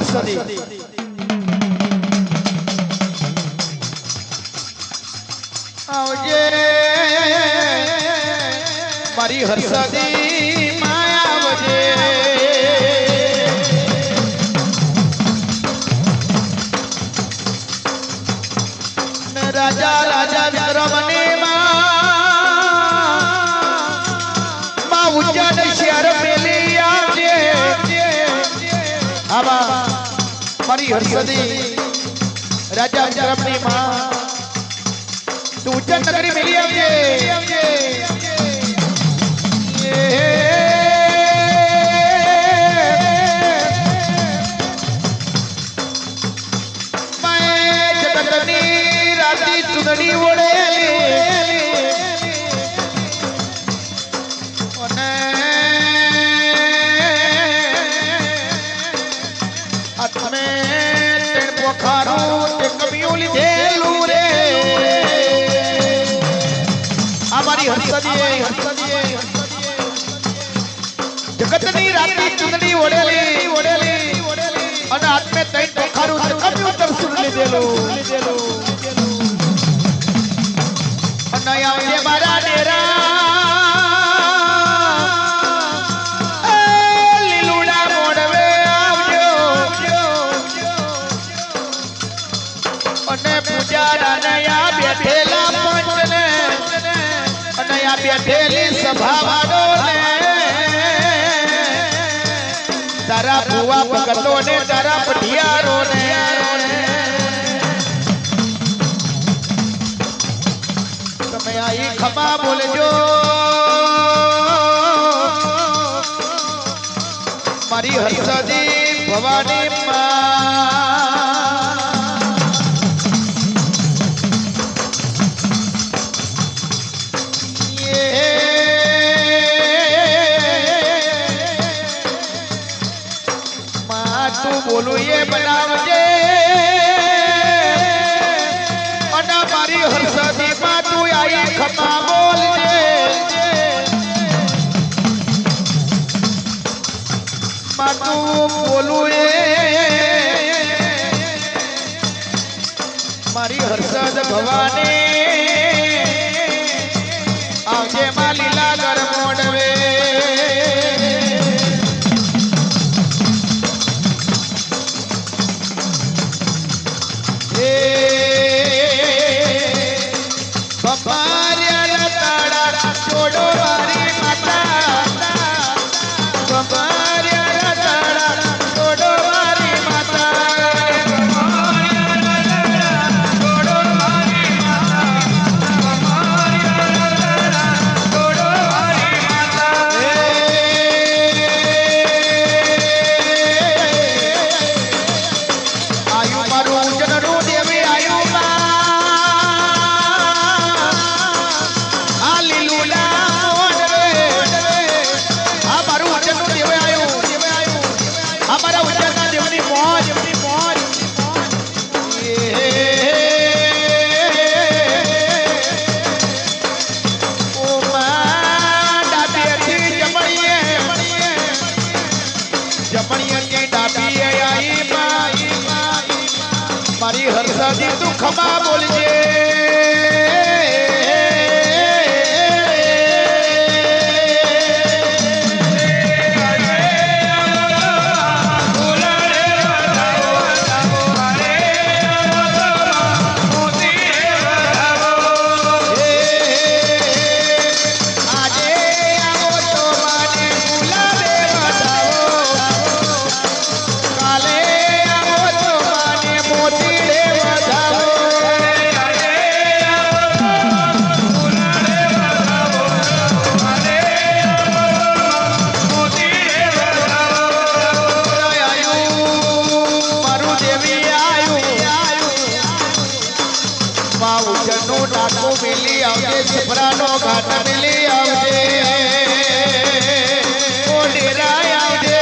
હર્ષદી આવજે. મારી હર્ષદી મારી હર્ષદી રાજા વિક્રમની માં. તું ઉજ્જૈન નગરી મેલી આવજે. મેં જગતની હર્ષદીએ જગતની રાતી ચૂંટણી ઓળેલી ઓળેલી અને હાથમે તૈણ પોખારું તે કમિયું તરસું લીધેલું. બેઠેલી સભા વાળો ને તારા ભુવા ભગતો ને તારા પઢિયારો ને તમે આઈ ખમા બોલજો. મારી હર્ષદી ભવાની માં. તું બોલું એ બનાવજે. અને મારી હર્ષદી માં તું આઈ ખમા બોલજે. તું બોલું એ. મારી હર્ષદ ભવાની. આવજે મારી હર્ષદી તું ખમા બોલજે. નું ટાટકું મિલી આવજે છોકરાનો ઘાટ મિલી આવજે. ઓ ડેરાય આવજે.